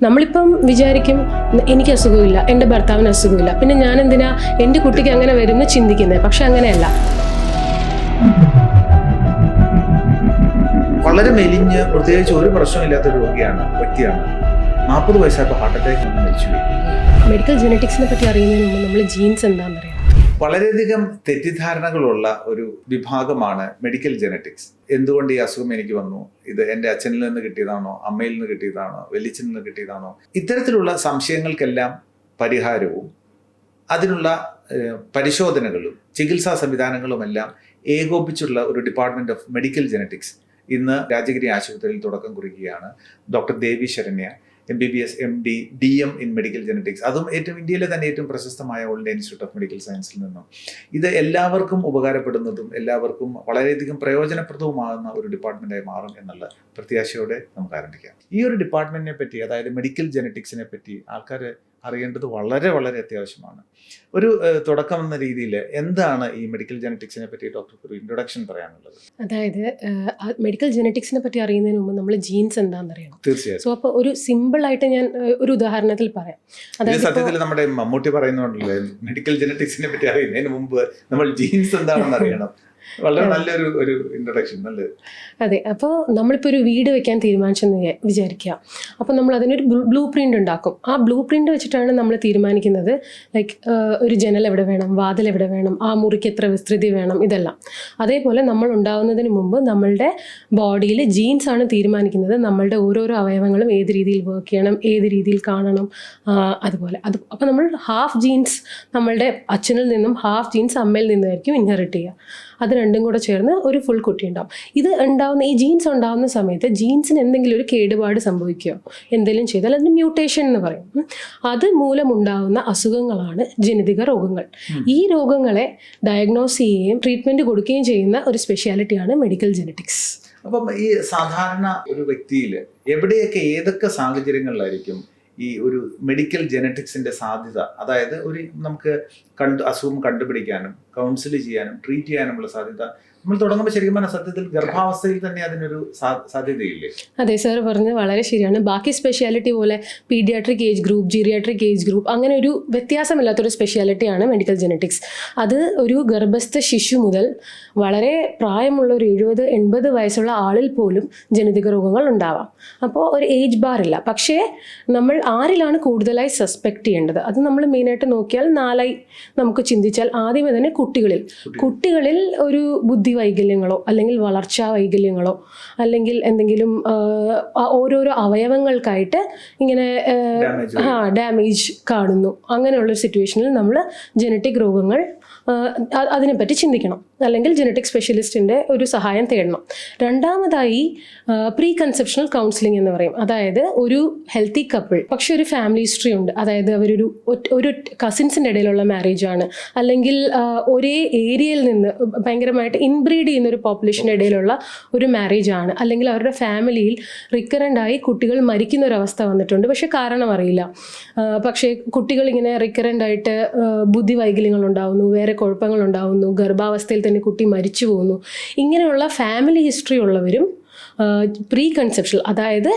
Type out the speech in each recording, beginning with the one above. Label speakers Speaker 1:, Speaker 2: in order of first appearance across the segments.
Speaker 1: നമ്മളിപ്പം വിചാരിക്കും എനിക്ക് അസുഖമില്ല എന്റെ ഭർത്താവിന് അസുഖമില്ല. പിന്നെ ഞാൻ എന്തിനാ എന്റെ കുട്ടിക്ക് അങ്ങനെ വരുമെന്ന് ചിന്തിക്കുന്നത് പക്ഷെ അങ്ങനെയല്ല.
Speaker 2: വളരെ മെലിഞ്ഞ് പ്രത്യേകിച്ച് ഒരു പ്രശ്നമില്ലാത്ത രോഗിയാണ് വ്യക്തിയാണ്. നാൽപ്പത് വയസ്സായപ്പോൾ ഹാർട്ട് അറ്റാക്ക് മരിച്ചു
Speaker 1: മെഡിക്കൽ ജെനറ്റിക്സിനെ പറ്റി അറിയുന്നതിന് മുമ്പ് നമ്മൾ ജീൻസ് എന്താണെന്നറിയാം
Speaker 2: വളരെയധികം തെറ്റിദ്ധാരണകളുള്ള ഒരു വിഭാഗമാണ് മെഡിക്കൽ ജനറ്റിക്സ് എന്തുകൊണ്ട് ഈ അസുഖം എനിക്ക് വന്നു? ഇത് എന്റെ അച്ഛനിൽ നിന്ന് കിട്ടിയതാണോ? അമ്മയിൽ നിന്ന് കിട്ടിയതാണോ? വെല്ലിച്ചനിൽ നിന്ന് കിട്ടിയതാണോ? ഇത്തരത്തിലുള്ള സംശയങ്ങൾക്കെല്ലാം പരിഹാരവും അതിനുള്ള പരിശോധനകളും ചികിത്സാ സംവിധാനങ്ങളുമെല്ലാം ഏകോപിച്ചുള്ള ഒരു ഡിപ്പാർട്ട്മെന്റ് ഓഫ് മെഡിക്കൽ ജനറ്റിക്സ് ഇന്ന് രാജഗിരി ആശുപത്രിയിൽ തുടക്കം കുറിക്കുകയാണ് doctor Devi Saranya. M B B S M D D M in medical genetics അതും ഏറ്റവും ഇന്ത്യയിലെ തന്നെ ഏറ്റവും പ്രശസ്തമായ ഓൾഡ് ഇൻസ്റ്റിറ്റ്യൂട്ട് ഓഫ് മെഡിക്കൽ സയൻസിൽ നിന്നും. ഇത് എല്ലാവർക്കും ഉപകാരപ്പെടുന്നതും എല്ലാവർക്കും വളരെയധികം പ്രയോജനപ്രദവുമാകുന്ന ഒരു ഡിപ്പാർട്ട്മെന്റായി മാറും എന്നുള്ള പ്രത്യാശയോടെ നമുക്ക് ആരംഭിക്കാം. ഈ ഒരു ഡിപ്പാർട്ട്മെന്റിനെ പറ്റി അതായത് മെഡിക്കൽ ജനറ്റിക്സിനെ പറ്റി ആൾക്കാർ അറിയേണ്ടത് വളരെ വളരെ അത്യാവശ്യമാണ്. ഒരു തുടക്കം എന്ന രീതിയിൽ എന്താണ് ഈ മെഡിക്കൽ ജെനറ്റിക്സിനെ പറ്റി ഡോക്ടർക്ക് ഒരു ഇൻട്രൊഡക്ഷൻ പറയാനുള്ളത്?
Speaker 1: അതായത് മെഡിക്കൽ ജെനറ്റിക്സിനെ പറ്റി അറിയുന്നതിന് മുമ്പ് നമ്മൾ ജീൻസ് എന്താണെന്ന് അറിയാം
Speaker 2: തീർച്ചയായും
Speaker 1: സോ അപ്പോൾ ഒരു സിമ്പിൾ ആയിട്ട് ഞാൻ ഒരു ഉദാഹരണത്തിൽ പറയാം. അതായത്
Speaker 2: സത്യത്തിൽ നമ്മുടെ മമ്മൂട്ടി പറയുന്നുണ്ടല്ലോ മെഡിക്കൽ ജെനറ്റിക്സിനെ പറ്റി അറിയുന്നതിന് മുമ്പ് നമ്മൾ ജീൻസ് എന്താണെന്ന് അറിയണം. വളരെ നല്ലൊരു ഒരു ഇൻട്രൊഡക്ഷൻ
Speaker 1: അതെ അപ്പോൾ നമ്മളിപ്പോൾ ഒരു വീട് വെക്കാൻ തീരുമാനിച്ചെന്ന് വിചാ- വിചാരിക്കുക. അപ്പോൾ നമ്മൾ അതിനൊരു ബ്ലൂ പ്രിന്റ് ഉണ്ടാക്കും. ആ ബ്ലൂ പ്രിന്റ് വെച്ചിട്ടാണ് നമ്മൾ തീരുമാനിക്കുന്നത് ലൈക്ക് ഒരു ജനൽ എവിടെ വേണം വാതിൽ എവിടെ വേണം ആ മുറിക്ക് എത്ര വിസ്തൃതി വേണം ഇതെല്ലാം. അതേപോലെ നമ്മൾ ഉണ്ടാവുന്നതിന് മുമ്പ് നമ്മളുടെ ബോഡിയിൽ ജീൻസ് ആണ് തീരുമാനിക്കുന്നത്. നമ്മളുടെ ഓരോരോ അവയവങ്ങളും ഏത് രീതിയിൽ വർക്ക് ചെയ്യണം ഏത് രീതിയിൽ കാണണം അതുപോലെ. അത് അപ്പോൾ നമ്മൾ ഹാഫ് ജീൻസ് നമ്മളുടെ അച്ഛനിൽ നിന്നും ഹാഫ് ജീൻസ് അമ്മയിൽ നിന്നായിരിക്കും ഇൻഹെറിറ്റ് ചെയ്യുക. അത് രണ്ടും കൂടെ ചേർന്ന് ഒരു ഫുൾ കുട്ടി ഉണ്ടാവും. ഇത് ഉണ്ടാവുന്ന ഈ ജീൻസ് ഉണ്ടാവുന്ന സമയത്ത് ജീൻസിന് എന്തെങ്കിലും ഒരു കേടുപാട് സംഭവിക്കുകയോ എന്തെങ്കിലും ചെയ്താൽ അതിന് മ്യൂട്ടേഷൻ എന്ന് പറയും. അത് മൂലമുണ്ടാകുന്ന അസുഖങ്ങളാണ് ജനിതക രോഗങ്ങൾ. ഈ രോഗങ്ങളെ ഡയഗ്നോസ് ചെയ്യുകയും ട്രീറ്റ്മെന്റ് കൊടുക്കുകയും ചെയ്യുന്ന ഒരു സ്പെഷ്യാലിറ്റിയാണ് മെഡിക്കൽ ജെനറ്റിക്സ്
Speaker 2: അപ്പം ഈ സാധാരണ ഒരു വ്യക്തിയിൽ എവിടെയൊക്കെ ഏതൊക്കെ സാഹചര്യങ്ങളിലായിരിക്കും ഈ ഒരു മെഡിക്കൽ ജെനറ്റിക്സിന്റെ സാധ്യത. അതായത് ഒരു നമുക്ക് കണ്ട് അസുഖം കണ്ടുപിടിക്കാനും കൗൺസിൽ ചെയ്യാനും ട്രീറ്റ് ചെയ്യാനുമുള്ള സാധ്യത നമ്മൾ തുടങ്ങുമ്പോൾ ശരിക്കും പറഞ്ഞ സത്യത്തിൽ ഗർഭാവസ്ഥയിൽ തന്നെ അതിനൊരു സാധ്യതയില്ലേ?
Speaker 1: അതെ സാർ പറഞ്ഞത് വളരെ ശരിയാണ്. ബാക്കി സ്പെഷ്യാലിറ്റി പോലെ pediatric age group geriatric age group അങ്ങനെ ഒരു വ്യത്യാസമില്ലാത്തൊരു സ്പെഷ്യാലിറ്റിയാണ് മെഡിക്കൽ ജെനറ്റിക്സ് അത് ഒരു ഗർഭസ്ഥ ശിശു മുതൽ വളരെ പ്രായമുള്ള ഒരു എഴുപത് എൺപത് വയസ്സുള്ള ആളിൽ പോലും ജനിതക രോഗങ്ങൾ ഉണ്ടാവാം. അപ്പോൾ ഒരു ഏജ് ബാർ ഇല്ല. പക്ഷേ നമ്മൾ ആരിലാണ് കൂടുതലായി സസ്പെക്ട് ചെയ്യേണ്ടത്? അത് നമ്മൾ മെയിനായിട്ട് നോക്കിയാൽ നാലായി നമുക്ക് ചിന്തിച്ചാൽ ആദ്യമേ തന്നെ കുട്ടികളിൽ. കുട്ടികളിൽ ഒരു ബുദ്ധി വൈകല്യങ്ങളോ അല്ലെങ്കിൽ വളർച്ചാ വൈകല്യങ്ങളോ അല്ലെങ്കിൽ എന്തെങ്കിലും ഓരോരോ അവയവങ്ങൾക്കായിട്ട് ഇങ്ങനെ ആ, ഡാമേജ് കാണുന്നു. അങ്ങനെയുള്ള സിറ്റുവേഷനിൽ നമ്മൾ ജനറ്റിക് രോഗങ്ങൾ അതിനെപ്പറ്റി ചിന്തിക്കണം. അല്ലെങ്കിൽ ജനറ്റിക് സ്പെഷ്യലിസ്റ്റിന്റെ ഒരു സഹായം തേടണം. രണ്ടാമതായി പ്രീ കൺസെപ്ഷണൽ കൗൺസിലിംഗ് എന്ന് പറയും. അതായത് ഒരു ഹെൽത്തി കപ്പിൾ പക്ഷെ ഒരു ഫാമിലി ഹിസ്റ്ററി ഉണ്ട്. അതായത് അവരൊരു ഒരു കസിൻസിന്റെ ഇടയിലുള്ള മാരേജ് ആണ്. അല്ലെങ്കിൽ ഒരേ ഏരിയയിൽ നിന്ന് ഭയങ്കരമായിട്ട് ഇൻബ്രീഡ് ചെയ്യുന്ന ഒരു പോപ്പുലേഷന്റെ ഇടയിലുള്ള ഒരു മാരേജ് ആണ്. അല്ലെങ്കിൽ അവരുടെ ഫാമിലിയിൽ റിക്കറന്റ് ആയി കുട്ടികൾ മരിക്കുന്ന ഒരു അവസ്ഥ വന്നിട്ടുണ്ട്. പക്ഷെ കാരണം അറിയില്ല പക്ഷേ കുട്ടികൾ ഇങ്ങനെ റിക്കറന്റ് ആയിട്ട് ബുദ്ധി വൈകല്യങ്ങൾ ഉണ്ടാവുന്നു. വേറെ കുഴപ്പങ്ങൾ ഉണ്ടാവുന്നു ഗർഭാവസ്ഥയിൽ തന്നെ കുട്ടി മരിച്ചു പോകുന്നു ഇങ്ങനെയുള്ള ഫാമിലി ഹിസ്റ്ററി ഉള്ളവരും പ്രീ കൺസെപ്ഷൻ അതായത്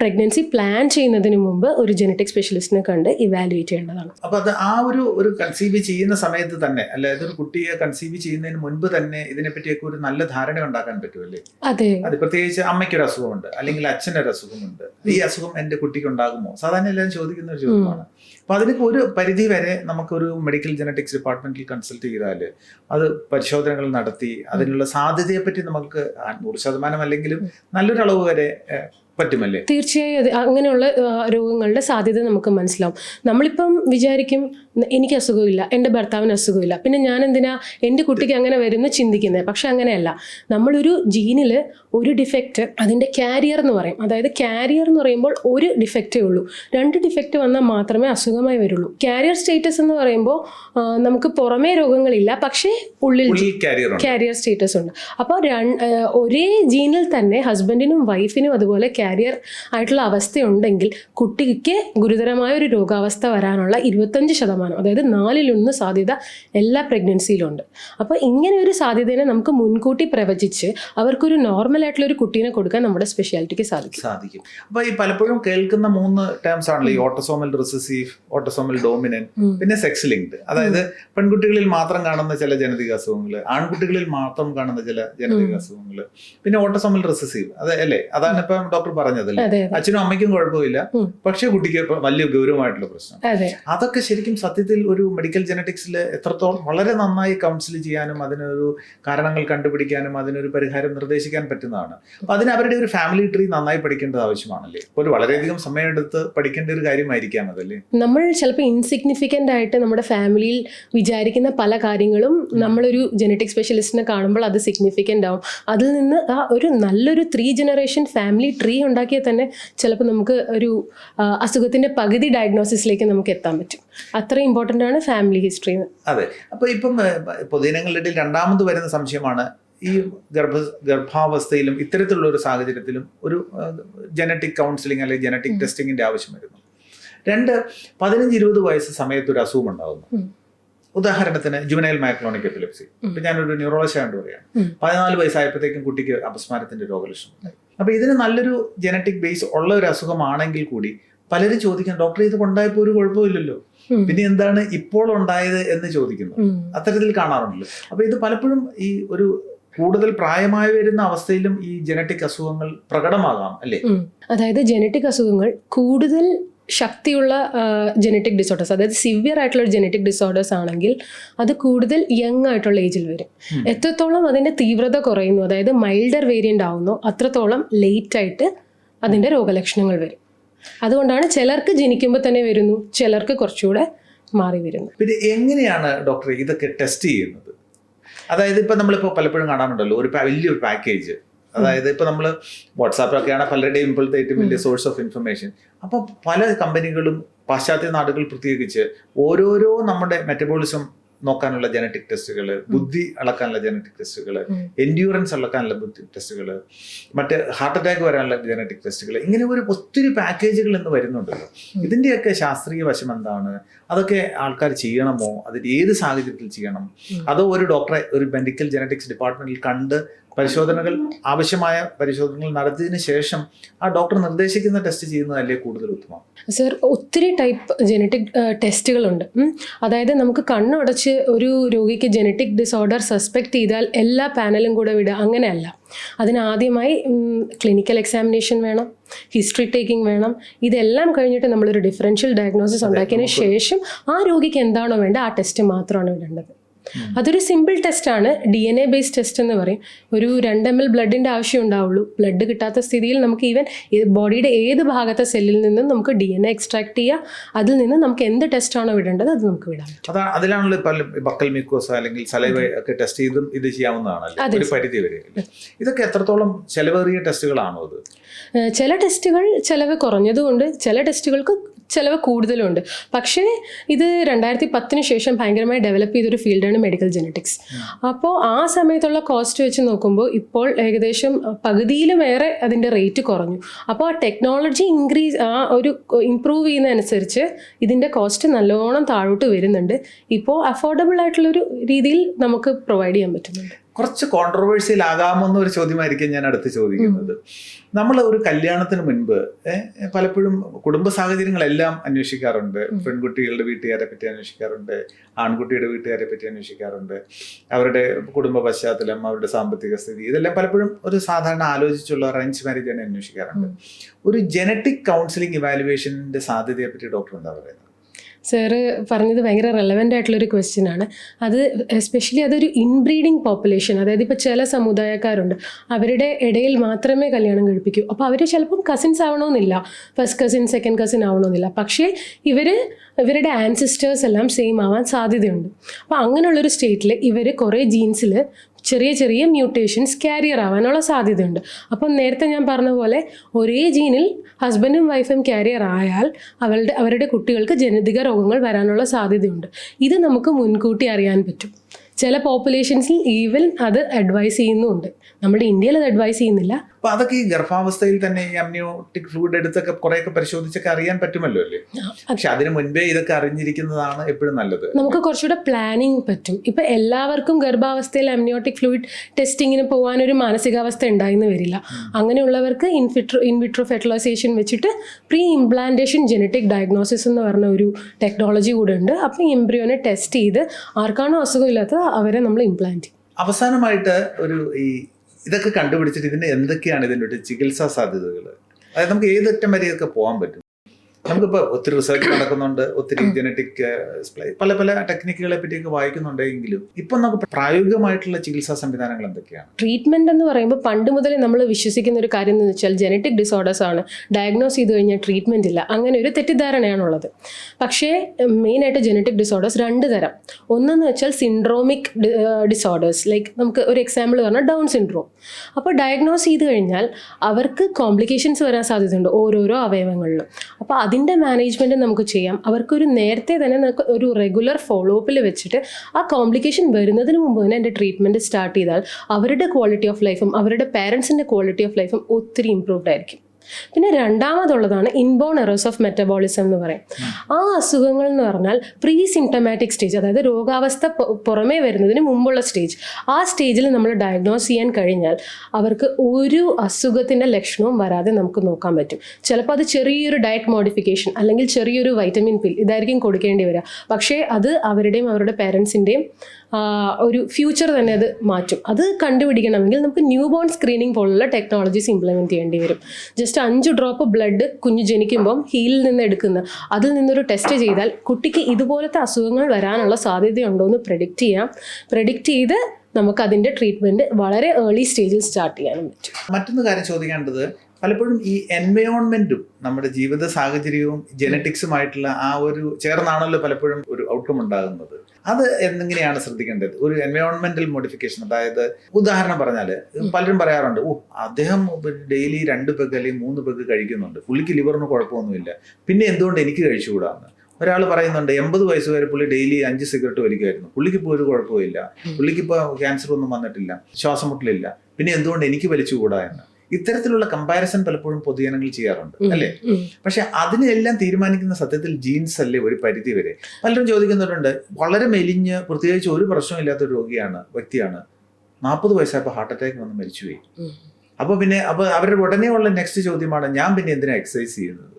Speaker 1: പ്രഗ്നൻസി പ്ലാൻ ചെയ്യുന്നതിന് മുമ്പ് ഒരു ജനറ്റിക് സ്പെഷ്യലിസ്റ്റിനെ കണ്ട് ഇവാലുവേറ്റ് ചെയ്യേണ്ടതാണ്.
Speaker 2: അപ്പൊ അത് ആ ഒരു ഒരു കൺസീവ് ചെയ്യുന്ന സമയത്ത് തന്നെ അല്ലെ ഒരു കുട്ടിയെ കൺസീവ് ചെയ്യുന്നതിന് മുൻപ് തന്നെ ഇതിനെപ്പറ്റിയൊക്കെ ഒരു നല്ല ധാരണ ഉണ്ടാക്കാൻ പറ്റുമല്ലേ?
Speaker 1: അതെ.
Speaker 2: അത് പ്രത്യേകിച്ച് അമ്മയ്ക്കൊരു അസുഖമുണ്ട് അല്ലെങ്കിൽ അച്ഛനൊരു അസുഖമുണ്ട്. ഈ അസുഖം എന്റെ കുട്ടിക്ക് ഉണ്ടാകുമോ സാധാരണ എല്ലാവരും ചോദിക്കുന്ന ഒരു ചോദ്യമാണ്. അപ്പൊ അതിനൊക്കെ ഒരു പരിധി വരെ നമുക്കൊരു മെഡിക്കൽ ജനറ്റിക്സ് ഡിപ്പാർട്ട്മെന്റിൽ കൺസൾട്ട് ചെയ്താൽ അത് പരിശോധനകൾ നടത്തി അതിനുള്ള സാധ്യതയെ പറ്റി നമുക്ക് നൂറ് ശതമാനം അല്ലെങ്കിലും നല്ലൊരു അളവ് വരെ പറ്റുമല്ലേ?
Speaker 1: തീർച്ചയായും അത് അങ്ങനെയുള്ള രോഗങ്ങളുടെ സാധ്യത നമുക്ക് മനസ്സിലാവും. നമ്മളിപ്പം വിചാരിക്കും എനിക്ക് അസുഖമില്ല എന്റെ ഭർത്താവിന് അസുഖമില്ല പിന്നെ ഞാൻ എന്തിനാ എന്റെ കുട്ടിക്ക് അങ്ങനെ വരുന്നു ചിന്തിക്കുന്നത് പക്ഷെ അങ്ങനെയല്ല. നമ്മളൊരു ജീനിൽ ഒരു ഡിഫക്റ്റ് അതിന്റെ കാരിയർ എന്ന് പറയും. അതായത് കാരിയർ എന്ന് പറയുമ്പോൾ ഒരു ഡിഫക്റ്റേ ഉള്ളൂ. രണ്ട് ഡിഫക്റ്റ് വന്നാൽ മാത്രമേ അസുഖമായി വരുള്ളൂ. കാരിയർ സ്റ്റേറ്റസ് എന്ന് പറയുമ്പോൾ നമുക്ക് പുറമേ രോഗങ്ങളില്ല പക്ഷേ ഉള്ളിൽ
Speaker 2: കാരിയർ
Speaker 1: സ്റ്റേറ്റസ് ഉണ്ട്. അപ്പോൾ ഒരേ ജീനിൽ തന്നെ ഹസ്ബൻഡിനും വൈഫിനും അതുപോലെ കാരിയർ ആയിട്ടുള്ള അവസ്ഥയുണ്ടെങ്കിൽ കുട്ടിക്ക് ഗുരുതരമായ ഒരു രോഗാവസ്ഥ വരാനുള്ള ഇരുപത്തഞ്ച് ശതമാനം അതായത് നാലിലൊന്ന് സാധ്യത എല്ലാ പ്രഗ്നൻസിയിലും ഉണ്ട് അപ്പോൾ ഇങ്ങനെ ഒരു സാധ്യതയെ നമുക്ക് മുൻകൂട്ടി പ്രവചിച്ച് അവർക്കൊരു നോർമൽ ആയിട്ടുള്ള ഒരു കുട്ടീനെ കൊടുക്കാൻ നമ്മുടെ സ്പെഷ്യാലിറ്റിക്ക് സാധിക്കും.
Speaker 2: സാധിക്കും. അപ്പോൾ ഈ പലപ്പോഴും കേൾക്കുന്ന മൂന്ന് ടേംസ് ആണല്ലോ ഈ ഓട്ടോസോമൽ റിസസീവ് ഓട്ടോസോമൽ ഡോമിനന്റ് പിന്നെ സെക്സ് ലിങ്ക്ഡ് അതായത് പെൺകുട്ടികളിൽ മാത്രം കാണുന്ന ചില ജനതിക അസുഖങ്ങൾ ആൺകുട്ടികളിൽ മാത്രം കാണുന്ന ചില ജനതിക അസുഖങ്ങൾ പിന്നെ ഓട്ടോസോമൽ റിസസീവ് അതെ അല്ലേ? അതാണ് ഇപ്പം ഡോക്ടർ പറഞ്ഞതല്ലേ അച്ഛനും അമ്മയ്ക്കും കുഴപ്പമില്ല.
Speaker 1: പക്ഷെ
Speaker 2: പക്ഷേ കുട്ടിക്ക് വലിയ ഗൗരവമായിട്ടുള്ള പ്രശ്നം. അതൊക്കെ ശരിക്കും സത്യത്തിൽ ഒരു മെഡിക്കൽ ജനറ്റിക്സിൽ എത്രത്തോളം വളരെ നന്നായി കൗൺസിൽ ചെയ്യാനും അതിനൊരു കാരണങ്ങൾ കണ്ടുപിടിക്കാനും അതിനൊരു പരിഹാരം നിർദ്ദേശിക്കാൻ പറ്റുന്നതാണ്. അപ്പൊ അതിന് അവരുടെ ഒരു ഫാമിലി ട്രീ നന്നായി പഠിക്കേണ്ടത് ആവശ്യമാണല്ലേ? ഒരു വളരെയധികം സമയമെടുത്ത് പഠിക്കേണ്ട ഒരു കാര്യമായിരിക്കാം അതല്ലേ?
Speaker 1: നമ്മൾ ചിലപ്പോൾ ഇൻസിഗ്നിഫിക്കന്റ് ആയിട്ട് നമ്മുടെ ഫാമിലിയിൽ വിചാരിക്കുന്ന പല കാര്യങ്ങളും നമ്മളൊരു ജനറ്റിക് സ്പെഷ്യലിസ്റ്റിനെ കാണുമ്പോൾ അത് സിഗ്നിഫിക്കന്റ് ആവും. അതിൽ നിന്ന് ആ ഒരു നല്ലൊരു ത്രീ ജനറേഷൻ ഫാമിലി ട്രീ ഉണ്ടാക്കിയാൽ തന്നെ ചിലപ്പോൾ നമുക്ക് ഒരു അസുഖത്തിന്റെ പകുതി ഡയഗ്നോസിസിലേക്ക് നമുക്ക് എത്താൻ പറ്റും. അത്ര ഇമ്പോർട്ടന്റ് ആണ് ഫാമിലി ഹിസ്റ്ററി
Speaker 2: അതെ. അപ്പോൾ ഇപ്പം പൊതുജനങ്ങളുടെ ഇടയിൽ രണ്ടാമത് വരുന്ന സംശയമാണ് ഈ ഗർഭ ഗർഭാവസ്ഥയിലും ഇത്തരത്തിലുള്ള ഒരു സാഹചര്യത്തിലും ഒരു ജനറ്റിക് കൗൺസിലിംഗ് അല്ലെങ്കിൽ ജനറ്റിക് ടെസ്റ്റിങ്ങിന്റെ ആവശ്യം വരുന്നു. രണ്ട് പതിനഞ്ച് ഇരുപത് വയസ്സ് സമയത്ത് ഒരു അസുഖം ഉണ്ടാകുന്നു. ഉദാഹരണത്തിന് ജുവനൈൽ മൈക്രോണിക് എപ്പിലെപ്സി ഇപ്പൊ ഞാനൊരു ന്യൂറോളജി ആയിട്ട് പറയാം.
Speaker 1: ഉം.
Speaker 2: പതിനാല് വയസ്സായപ്പോഴത്തേക്കും കുട്ടിക്ക് അപസ്മാരത്തിന്റെ രോഗലക്ഷണം ഉണ്ടായി. അപ്പൊ ഇതിന് നല്ലൊരു ജനറ്റിക് ബേസ് ഉള്ള ഒരു അസുഖമാണെങ്കിൽ കൂടി പലരും ചോദിക്കാൻ ഡോക്ടർ ഇത് കൊണ്ടായപ്പോ ഒരു കുഴപ്പമില്ലല്ലോ. പിന്നെ എന്താണ് ഇപ്പോൾ ഉണ്ടായത് എന്ന് ചോദിക്കുന്നു. അത്തരത്തിൽ കാണാറുണ്ടല്ലോ അപ്പൊ ഇത് പലപ്പോഴും ഈ ഒരു കൂടുതൽ പ്രായമായി വരുന്ന അവസ്ഥയിലും ഈ ജനറ്റിക് അസുഖങ്ങൾ പ്രകടമാകാം അല്ലേ?
Speaker 1: അതായത് ജനറ്റിക് അസുഖങ്ങൾ കൂടുതൽ ശക്തിയുള്ള ജനറ്റിക് ഡിസോർഡേഴ്സ് അതായത് സിവിയർ ആയിട്ടുള്ള ജനറ്റിക് ഡിസോർഡേഴ്സ് ആണെങ്കിൽ അത് കൂടുതൽ യങ് ആയിട്ടുള്ള ഏജിൽ വരും. എത്രത്തോളം അതിന്റെ തീവ്രത കുറയുന്നു അതായത് മൈൽഡർ വേരിയന്റ് ആവുന്നു അത്രത്തോളം ലേറ്റ് ആയിട്ട് അതിന്റെ രോഗലക്ഷണങ്ങൾ വരും. അതുകൊണ്ടാണ് ചിലർക്ക് ജനിക്കുമ്പോൾ തന്നെ വരുന്നു ചിലർക്ക് കുറച്ചുകൂടെ മാറി വരുന്നു.
Speaker 2: പിന്നെ എങ്ങനെയാണ് ഡോക്ടർ ഇതൊക്കെ ടെസ്റ്റ് ചെയ്യുന്നത്? അതായത് ഇപ്പം നമ്മളിപ്പോൾ പലപ്പോഴും കാണാറുണ്ടല്ലോ ഒരു വലിയ വലിയൊരു പാക്കേജ് അതായത് ഇപ്പൊ നമ്മൾ വാട്സാപ്പിലൊക്കെയാണ് പലരുടെയും ഇപ്പോഴത്തെ ഏറ്റവും വലിയ സോഴ്സ് ഓഫ് ഇൻഫർമേഷൻ അപ്പൊ പല കമ്പനികളും പാശ്ചാത്യ നാടുകൾ പ്രത്യേകിച്ച് ഓരോരോ നമ്മുടെ മെറ്റബോളിസം നോക്കാനുള്ള ജനറ്റിക് ടെസ്റ്റുകൾ ബുദ്ധി അളക്കാനുള്ള ജനറ്റിക് ടെസ്റ്റുകൾ എൻഡ്യൂറൻസ് അളക്കാനുള്ള ബുദ്ധി ടെസ്റ്റുകൾ മറ്റ് ഹാർട്ട് അറ്റാക്ക് വരാനുള്ള ജനറ്റിക് ടെസ്റ്റുകൾ ഇങ്ങനെ ഒരു ഒത്തിരി പാക്കേജുകൾ ഇന്ന് വരുന്നുണ്ടല്ലോ. ഇതിന്റെയൊക്കെ ശാസ്ത്രീയ വശം എന്താണ്? അതൊക്കെ ആൾക്കാർ ചെയ്യണമോ? അതിൽ ഏത് സാഹചര്യത്തിൽ ചെയ്യണം? അതോ ഒരു ഡോക്ടറെ ഒരു മെഡിക്കൽ ജനറ്റിക്സ് ഡിപ്പാർട്ട്മെന്റിൽ കണ്ട് പരിശോധനകൾ ആവശ്യമായ പരിശോധനകൾ നടത്തിയതിനു ശേഷം ആ ഡോക്ടർ നിർദ്ദേശിക്കുന്ന ടെസ്റ്റ് ചെയ്യുന്നതല്ലേ കൂടുതൽ ഉത്തമം
Speaker 1: സർ ഒത്തിരി ടൈപ്പ് ജനറ്റിക് ടെസ്റ്റുകളുണ്ട്. അതായത് നമുക്ക് കണ്ണടച്ച് ഒരു രോഗിക്ക് ജനറ്റിക് ഡിസോർഡർ സസ്പെക്ട് ചെയ്താൽ എല്ലാ പാനലും കൂടെ വിടുക അങ്ങനെയല്ല അതിനാദ്യമായി ക്ലിനിക്കൽ എക്സാമിനേഷൻ വേണം ഹിസ്റ്ററി ടേക്കിംഗ് വേണം ഇതെല്ലാം കഴിഞ്ഞിട്ട് നമ്മളൊരു ഡിഫറൻഷ്യൽ ഡയഗ്നോസിസ് ഉണ്ടാക്കിയതിന് ശേഷം ആ രോഗിക്ക് എന്താണോ വേണ്ടത് ആ ടെസ്റ്റ് മാത്രമാണ് വിടേണ്ടത്. അതൊരു സിമ്പിൾ ടെസ്റ്റാണ് D N A based test എന്ന് പറയും. ഒരു രണ്ട് എം എൽ ബ്ലഡിന്റെ ആവശ്യം ഉണ്ടാവുള്ളൂ. ബ്ലഡ് കിട്ടാത്ത സ്ഥിതിയിൽ നമുക്ക് ഈവൻ ബോഡിയുടെ ഏത് ഭാഗത്തെ സെല്ലിൽ നിന്നും നമുക്ക് ഡി എൻ എ എക്സ്ട്രാക്ട് ചെയ്യാം അതിൽ നിന്ന് നമുക്ക് എന്ത് ടെസ്റ്റാണോ വിടേണ്ടത് അത് നമുക്ക് വിടാം
Speaker 2: അതാണ് അതിലാണല്ലോ പല ബക്കൽ മിക്കോസ് അല്ലെങ്കിൽ സലൈവ ഒക്കെ ടെസ്റ്റ് ചെയ്തും ഇത് ചെയ്യാവുന്നതാണല്ലോ. ഒരു പരിധി വരെ. ഇതൊക്കെ എത്രത്തോളം ചെലവേറിയ ടെസ്റ്റുകളാണോ അത്?
Speaker 1: ചില ടെസ്റ്റുകൾ ചിലവ് കുറഞ്ഞതുകൊണ്ട് ചില ടെസ്റ്റുകൾക്ക് ചിലവ് കൂടുതലുണ്ട്. പക്ഷേ ഇത് രണ്ടായിരത്തി പത്തിന് ശേഷം ഭയങ്കരമായി ഡെവലപ്പ് ചെയ്തൊരു ഫീൽഡാണ് മെഡിക്കൽ ജനറ്റിക്സ് അപ്പോൾ ആ സമയത്തുള്ള കോസ്റ്റ് വെച്ച് നോക്കുമ്പോൾ ഇപ്പോൾ ഏകദേശം പകുതിയിലും ഏറെ അതിന്റെ റേറ്റ് കുറഞ്ഞു. അപ്പോൾ ആ ടെക്നോളജി ഇൻക്രീസ് ആ ഒരു ഇമ്പ്രൂവ് ചെയ്യുന്നതനുസരിച്ച് ഇതിന്റെ കോസ്റ്റ് നല്ലോണം താഴോട്ട് വരുന്നുണ്ട്. ഇപ്പോൾ അഫോർഡബിൾ ആയിട്ടുള്ളൊരു രീതിയിൽ നമുക്ക് പ്രൊവൈഡ് ചെയ്യാൻ പറ്റുന്നുണ്ട്.
Speaker 2: കുറച്ച് കോൺട്രവേഴ്സിയിൽ ആകാമെന്ന ഒരു ചോദ്യമായിരിക്കും ഞാൻ അടുത്ത് ചോദിക്കുന്നത്. നമ്മൾ ഒരു കല്യാണത്തിന് മുൻപ് പലപ്പോഴും കുടുംബ സാഹചര്യങ്ങളെല്ലാം അന്വേഷിക്കാറുണ്ട്. പെൺകുട്ടികളുടെ വീട്ടുകാരെ പറ്റി അന്വേഷിക്കാറുണ്ട് ആൺകുട്ടിയുടെ വീട്ടുകാരെ പറ്റി അന്വേഷിക്കാറുണ്ട് അവരുടെ കുടുംബ പശ്ചാത്തലം അവരുടെ സാമ്പത്തിക സ്ഥിതി ഇതെല്ലാം പലപ്പോഴും ഒരു സാധാരണ ആലോചിച്ചുള്ള അറേഞ്ച് മാരേജ് തന്നെ അന്വേഷിക്കാറുണ്ട്. ഒരു ജനറ്റിക് കൗൺസിലിംഗ് ഇവാലുവേഷന്റെ സാധ്യതയെ പറ്റി ഡോക്ടർ എന്താ പറയുന്നത്?
Speaker 1: സാറ് പറഞ്ഞത് ഭയങ്കര റെലവെന്റ് ആയിട്ടുള്ളൊരു ക്വസ്റ്റ്യൻ ആണ്. അത് എസ്പെഷ്യലി അതൊരു ഇൻബ്രീഡിങ് പോപ്പുലേഷൻ അതായത് ഇപ്പോൾ ചില സമുദായക്കാരുണ്ട്. അവരുടെ ഇടയിൽ മാത്രമേ കല്യാണം കഴിപ്പിക്കൂ. അപ്പോൾ അവർ ചിലപ്പം കസിൻസ് ആവണമെന്നില്ല. ഫസ്റ്റ് കസിൻ സെക്കൻഡ് കസിൻ ആവണമെന്നില്ല. പക്ഷേ ഇവർ ഇവരുടെ ആൻസിസ്റ്റേഴ്സ് എല്ലാം സെയിം ആവാൻ സാധ്യതയുണ്ട്. അപ്പോൾ അങ്ങനെയുള്ളൊരു സ്റ്റേറ്റിൽ ഇവർ കുറേ ജീൻസിൽ ചെറിയ ചെറിയ മ്യൂട്ടേഷൻസ് ക്യാരിയർ ആവാനുള്ള സാധ്യതയുണ്ട്. അപ്പം നേരത്തെ ഞാൻ പറഞ്ഞ പോലെ ഒരേ ജീനിൽ ഹസ്ബൻഡും വൈഫും ക്യാരിയർ ആയാൽ അവരുടെ അവരുടെ കുട്ടികൾക്ക് ജനിതക രോഗങ്ങൾ വരാനുള്ള സാധ്യതയുണ്ട്. ഇത് നമുക്ക് മുൻകൂട്ടി അറിയാൻ പറ്റും. ചില പോപ്പുലേഷൻസിൽ ഈവൻ അത് അഡ്വൈസ് ചെയ്യുന്നുണ്ട്. നമ്മുടെ ഇന്ത്യയിൽ അത് അഡ്വൈസ് ചെയ്യുന്നില്ല.
Speaker 2: അപ്പൊ അതൊക്കെ ഈ ഗർഭാവസ്ഥയിൽ തന്നെ ഈ അമ്നിയോട്ടിക് ഫ്ലൂയിഡ് എടുത്തൊക്കെ കുറെയൊക്കെ പരിശോധിച്ചൊക്കെ അറിയാൻ പറ്റുമല്ലോ അല്ലേ? പക്ഷെ അതിന് മുൻപേ ഇതൊക്കെ അറിഞ്ഞിരിക്കുന്നതാണ് എപ്പോഴും നല്ലത്.
Speaker 1: നമുക്ക് കുറച്ചുകൂടെ പ്ലാനിങ് പറ്റും. ഇപ്പൊ എല്ലാവർക്കും ഗർഭാവസ്ഥയിൽ അമ്നിയോട്ടിക് ഫ്ലൂയിഡ് ടെസ്റ്റിങ്ങിന് പോകാൻ ഒരു മാനസികാവസ്ഥ ഉണ്ടായിന്ന് വരില്ല. അങ്ങനെയുള്ളവർക്ക് in vitro in vitro fertilisation വെച്ചിട്ട് പ്രീ ഇംപ്ലാന്റേഷൻ ജനറ്റിക് ഡയഗ്നോസിസ് എന്ന് പറഞ്ഞ ഒരു ടെക്നോളജി കൂടെ ഉണ്ട്. അപ്പം എംബ്രിയോനെ ടെസ്റ്റ് ചെയ്ത് ആർക്കാണോ അസുഖമില്ലാത്തത് അവരെ നമ്മൾ ഇംപ്ലാന്റ് ചെയ്യും.
Speaker 2: അവസാനമായിട്ട് ഒരു ഈ ഇതൊക്കെ കണ്ടുപിടിച്ചിട്ട് ഇതിന് എന്തൊക്കെയാണ് ഇതിന്റെ ചികിത്സാ സാധ്യതകൾ? അതായത് നമുക്ക് ഏതറ്റം വരെയൊക്കെ പോകാൻ പറ്റും? നമുക്കിപ്പോൾ ഒത്തിരി റിസർച്ച് നടക്കുന്നുണ്ട് ഒത്തിരി ജനറ്റിക് പല പല ടെക്നിക്കുകളെ പറ്റിയൊക്കെ വായിക്കുന്നുണ്ടെങ്കിലും ഇപ്പം നമുക്ക് പ്രായോഗികമായിട്ടുള്ള ചികിത്സാ സംവിധാനങ്ങൾ എന്തൊക്കെയാണ്?
Speaker 1: ട്രീറ്റ്മെന്റ് എന്ന് പറയുമ്പോൾ പണ്ട് മുതലേ നമ്മൾ വിശ്വസിക്കുന്ന ഒരു കാര്യം എന്ന് വെച്ചാൽ ജനറ്റിക് ഡിസോർഡേഴ്സ് ആണ്. ഡയഗ്നോസ് ചെയ്ത് കഴിഞ്ഞാൽ ട്രീറ്റ്മെന്റ് ഇല്ല. അങ്ങനെ ഒരു തെറ്റിദ്ധാരണയാണുള്ളത്. പക്ഷേ മെയിനായിട്ട് ജനറ്റിക് ഡിസോർഡേഴ്സ് രണ്ട് തരം. ഒന്നെന്ന് വെച്ചാൽ സിൻഡ്രോമിക് ഡിസോർഡേഴ്സ് ലൈക്ക് നമുക്ക് ഒരു എക്സാമ്പിൾ പറഞ്ഞാൽ ഡൗൺ സിൻഡ്രോം അപ്പോൾ ഡയഗ്നോസ് ചെയ്ത് കഴിഞ്ഞാൽ അവർക്ക് കോംപ്ലിക്കേഷൻസ് വരാൻ സാധ്യതയുണ്ട് ഓരോരോ അവയവങ്ങളിലും. അപ്പോൾ അതിന്റെ മാനേജ്മെന്റ് നമുക്ക് ചെയ്യാം. അവർക്കൊരു നേരത്തെ തന്നെ നമുക്ക് ഒരു റെഗുലർ ഫോളോ അപ്പിൽ വെച്ചിട്ട് ആ കോംപ്ലിക്കേഷൻ വരുന്നതിന് മുമ്പ് തന്നെ എന്റെ ട്രീറ്റ്മെന്റ് സ്റ്റാർട്ട് ചെയ്താൽ അവരുടെ ക്വാളിറ്റി ഓഫ് ലൈഫും അവരുടെ പേരൻസിന്റെ ക്വാളിറ്റി ഓഫ് ലൈഫും ഒത്തിരി ഇമ്പ്രൂവ്ഡ് ആയിരിക്കും. പിന്നെ രണ്ടാമതുള്ളതാണ് ഇൻബോൺ എറോസ് ഓഫ് മെറ്റബോളിസം എന്ന് പറയും. ആ അസുഖങ്ങൾ എന്ന് പറഞ്ഞാൽ പ്രീ സിംറ്റമാറ്റിക് സ്റ്റേജ് അതായത് രോഗാവസ്ഥ പുറമേ വരുന്നതിന് മുമ്പുള്ള സ്റ്റേജ് ആ സ്റ്റേജിൽ നമ്മൾ ഡയഗ്നോസ് ചെയ്യാൻ കഴിഞ്ഞാൽ അവർക്ക് ഒരു അസുഖത്തിന്റെ ലക്ഷണവും വരാതെ നമുക്ക് നോക്കാൻ പറ്റും. ചിലപ്പോൾ അത് ചെറിയൊരു ഡയറ്റ് മോഡിഫിക്കേഷൻ അല്ലെങ്കിൽ ചെറിയൊരു വൈറ്റമിൻ പിൽ ഇതായിരിക്കും കൊടുക്കേണ്ടി വരിക. പക്ഷേ അത് അവരുടെയും അവരുടെ പേരൻസിന്റെയും ഒരു ഫ്യൂച്ചർ തന്നെ അത് മാറ്റും. അത് കണ്ടുപിടിക്കണമെങ്കിൽ നമുക്ക് ന്യൂ ബോൺ സ്ക്രീനിങ് പോലുള്ള ടെക്നോളജീസ് ഇംപ്ലിമെന്റ് ചെയ്യേണ്ടി വരും. ജസ്റ്റ് അഞ്ച് ഡ്രോപ്പ് ബ്ലഡ് കുഞ്ഞ് ജനിക്കുമ്പം ഹീലിൽ നിന്ന് എടുക്കുന്ന അതിൽ നിന്നൊരു ടെസ്റ്റ് ചെയ്താൽ കുട്ടിക്ക് ഇതുപോലത്തെ അസുഖങ്ങൾ വരാനുള്ള സാധ്യതയുണ്ടോ എന്ന് പ്രഡിക്റ്റ് ചെയ്യാം. പ്രഡിക്റ്റ് ചെയ്ത് നമുക്ക് അതിന്റെ ട്രീറ്റ്മെന്റ് വളരെ ഏർലി സ്റ്റേജിൽ സ്റ്റാർട്ട് ചെയ്യാനും പറ്റും.
Speaker 2: മറ്റൊന്ന് കാര്യം ചോദിക്കേണ്ടത് പലപ്പോഴും ഈ എൻവയോൺമെന്റും നമ്മുടെ ജീവിത സാഹചര്യവും ജനറ്റിക്സുമായിട്ടുള്ള ആ ഒരു ചേർന്നാണല്ലോ പലപ്പോഴും ഒരു ഔട്ട്കം ഉണ്ടാകുന്നത്. അത് എന്നെങ്ങനെയാണ് ശ്രദ്ധിക്കേണ്ടത്? ഒരു എൻവയോൺമെന്റൽ മോഡിഫിക്കേഷൻ അതായത് ഉദാഹരണം പറഞ്ഞാൽ പലരും പറയാറുണ്ട് ഓ അദ്ദേഹം ഡെയിലി രണ്ട് പെഗ് അല്ലെങ്കിൽ മൂന്ന് പെഗ് കഴിക്കുന്നുണ്ട്. പുള്ളിക്ക് ലിവറിന് കുഴപ്പമൊന്നുമില്ല. പിന്നെ എന്തുകൊണ്ട് എനിക്ക് കഴിച്ചുകൂടാന്ന്? ഒരാൾ പറയുന്നുണ്ട് എൺപത് വയസ്സ് വരെ പുള്ളി ഡെയിലി അഞ്ച് സിഗരറ്റ് വലിക്കുമായിരുന്നു. പുള്ളിക്ക് ഇപ്പോൾ ഒരു കുഴപ്പമില്ല. പുള്ളിക്ക് ഇപ്പോൾ ക്യാൻസർ ഒന്നും വന്നിട്ടില്ല. ശ്വാസം മുട്ടലില്ല. പിന്നെ എന്തുകൊണ്ട് എനിക്ക് വലിച്ചുകൂടാ എന്ന്? ഇത്തരത്തിലുള്ള കമ്പാരിസൺ പലപ്പോഴും പൊതുജനങ്ങൾ ചെയ്യാറുണ്ട് അല്ലേ. പക്ഷെ അതിനെല്ലാം തീരുമാനിക്കുന്ന സത്യത്തിൽ ജീൻസ് അല്ലേ ഒരു പരിധി വരെ പലരും ചോദിക്കുന്നവരുണ്ട് വളരെ മെലിഞ്ഞ് പ്രത്യേകിച്ച് ഒരു പ്രശ്നമില്ലാത്ത ഒരു രോഗിയാണ് വ്യക്തിയാണ്. നാൽപ്പത് വയസ്സായപ്പോൾ ഹാർട്ട് അറ്റാക്ക് വന്ന് മരിച്ചുപോയി. അപ്പോൾ പിന്നെ അപ്പോൾ അവരുടെ ഉടനെയുള്ള നെക്സ്റ്റ് ചോദ്യമാണ് ഞാൻ പിന്നെ എന്തിനാണ് എക്സസൈസ് ചെയ്യുന്നത്?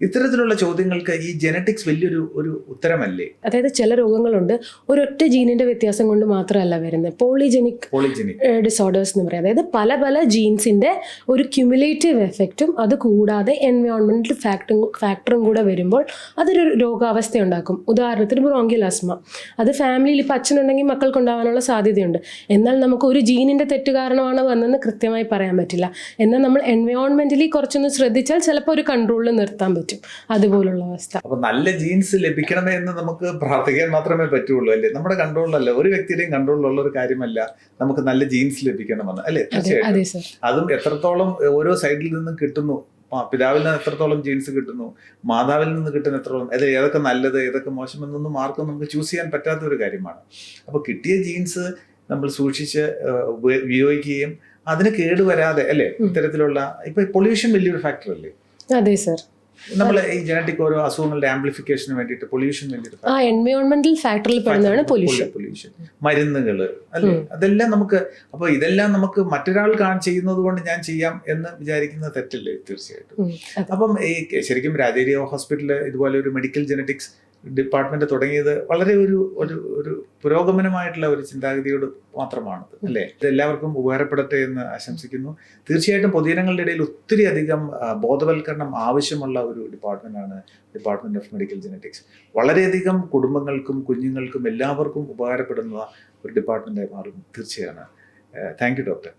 Speaker 2: ഇത്തരത്തിലുള്ള ചോദ്യങ്ങൾക്ക് ഈ ജനറ്റിക്സ് വലിയൊരു ഒരു ഉത്തരമല്ലേ?
Speaker 1: അതായത് ചില രോഗങ്ങളുണ്ട്. ഒരൊറ്റ ജീനിന്റെ വ്യത്യാസം കൊണ്ട് മാത്രമല്ല വരുന്നത്. പോളിജെനിക്
Speaker 2: പോളിജെനിക്
Speaker 1: ഡിസോർഡേഴ്സ് എന്ന് പറയും. അതായത് പല പല ജീൻസിന്റെ ഒരു ക്യുമുലേറ്റീവ് എഫക്റ്റും അത് കൂടാതെ എൻവയോൺമെന്റൽ ഫാക്ടറും ഫാക്ടറും കൂടെ വരുമ്പോൾ അതൊരു രോഗാവസ്ഥ ഉണ്ടാക്കും ഉദാഹരണത്തിന് ബ്രോങ്കിയൽ ആസ്മ അത് ഫാമിലിയിൽ ഇപ്പം അച്ഛനുണ്ടെങ്കിൽ മക്കൾക്ക് ഉണ്ടാവാനുള്ള സാധ്യതയുണ്ട്. എന്നാൽ നമുക്ക് ഒരു ജീനിന്റെ തെറ്റ് കാരണമാണ് വന്നതെന്ന് കൃത്യമായി പറയാൻ പറ്റില്ല. എന്നാൽ നമ്മൾ എൻവയോൺമെന്റലി കുറച്ചൊന്ന് ശ്രദ്ധിച്ചാൽ ചിലപ്പോൾ ഒരു കൺട്രോളിൽ നിർത്താൻ പറ്റും. അതുപോലുള്ള അവസ്ഥ.
Speaker 2: അപ്പൊ നല്ല ജീൻസ് ലഭിക്കണമേ എന്ന് നമുക്ക് പ്രാർത്ഥിക്കാൻ മാത്രമേ പറ്റുള്ളൂ അല്ലേ? നമ്മുടെ കൺട്രോളിലല്ല ഒരു വ്യക്തിയുടെയും കൺട്രോളിലുള്ള ഒരു കാര്യമല്ല നമുക്ക് നല്ല ജീൻസ് ലഭിക്കണമെന്ന് അല്ലേ? തീർച്ചയായിട്ടും.
Speaker 1: അതും
Speaker 2: എത്രത്തോളം ഓരോ സൈഡിൽ നിന്നും കിട്ടുന്നു. പിതാവിൽ നിന്ന് എത്രത്തോളം ജീൻസ് കിട്ടുന്നു? മാതാവിൽ നിന്ന് കിട്ടുന്ന എത്രത്തോളം? അതെ ഏതൊക്കെ നല്ലത് ഏതൊക്കെ മോശം എന്നൊന്നും ആർക്കും നമുക്ക് ചൂസ് ചെയ്യാൻ പറ്റാത്ത ഒരു കാര്യമാണ്. അപ്പോൾ കിട്ടിയ ജീൻസ് നമ്മൾ സൂക്ഷിച്ച് ഉപയോഗിക്കുകയും അതിന് കേടുവരാതെ അല്ലേ? ഇത്തരത്തിലുള്ള ഇപ്പൊ പൊല്യൂഷൻ വലിയൊരു ഫാക്ടർ അല്ലേ?
Speaker 1: അതെ സർ.
Speaker 2: നമ്മൾ ഈ ജനറ്റിക് ഓരോ അസുഖങ്ങളുടെ ആംപ്ലിഫിക്കേഷന് വേണ്ടിയിട്ട് പൊല്യൂഷൻ വേണ്ടിയിട്ട്
Speaker 1: ആ എൻവയോൺമെന്റൽ ഫാക്ടറിൽ പെടുന്നതാണ് പൊല്യൂഷൻ
Speaker 2: പൊല്യൂഷൻ മരുന്നുകൾ അല്ലേ? അതെല്ലാം നമുക്ക് അപ്പൊ ഇതെല്ലാം നമുക്ക് മറ്റൊരാൾ കാൺ ചെയ്യുന്നത് കൊണ്ട് ഞാൻ ചെയ്യാം എന്ന് വിചാരിക്കുന്നത് തെറ്റല്ലേ തീർച്ചയായിട്ടും. അപ്പം ഈ ശരിക്കും രാജേരി ഹോസ്പിറ്റലിൽ ഇതുപോലെ ഒരു മെഡിക്കൽ ജനറ്റിക്സ് ഡിപ്പാർട്ട്മെന്റ് തുടങ്ങിയത് വളരെ ഒരു ഒരു ഒരു പുരോഗമനമായിട്ടുള്ള ഒരു ചിന്താഗതിയോട് മാത്രമാണ് അല്ലേ? ഇത് എല്ലാവർക്കും ഉപകാരപ്പെടട്ടെ എന്ന് ആശംസിക്കുന്നു. തീർച്ചയായിട്ടും പൊതുജനങ്ങളുടെ ഇടയിൽ ഒത്തിരി അധികം ബോധവൽക്കരണം ആവശ്യമുള്ള ഒരു ഡിപ്പാർട്ട്മെന്റാണ് ഡിപ്പാർട്ട്മെന്റ് ഓഫ് മെഡിക്കൽ ജനറ്റിക്സ് വളരെയധികം കുടുംബങ്ങൾക്കും കുഞ്ഞുങ്ങൾക്കും എല്ലാവർക്കും ഉപകാരപ്പെടുന്ന ഒരു ഡിപ്പാർട്ട്മെന്റായി മാറും തീർച്ചയാണ്. Thank you doctor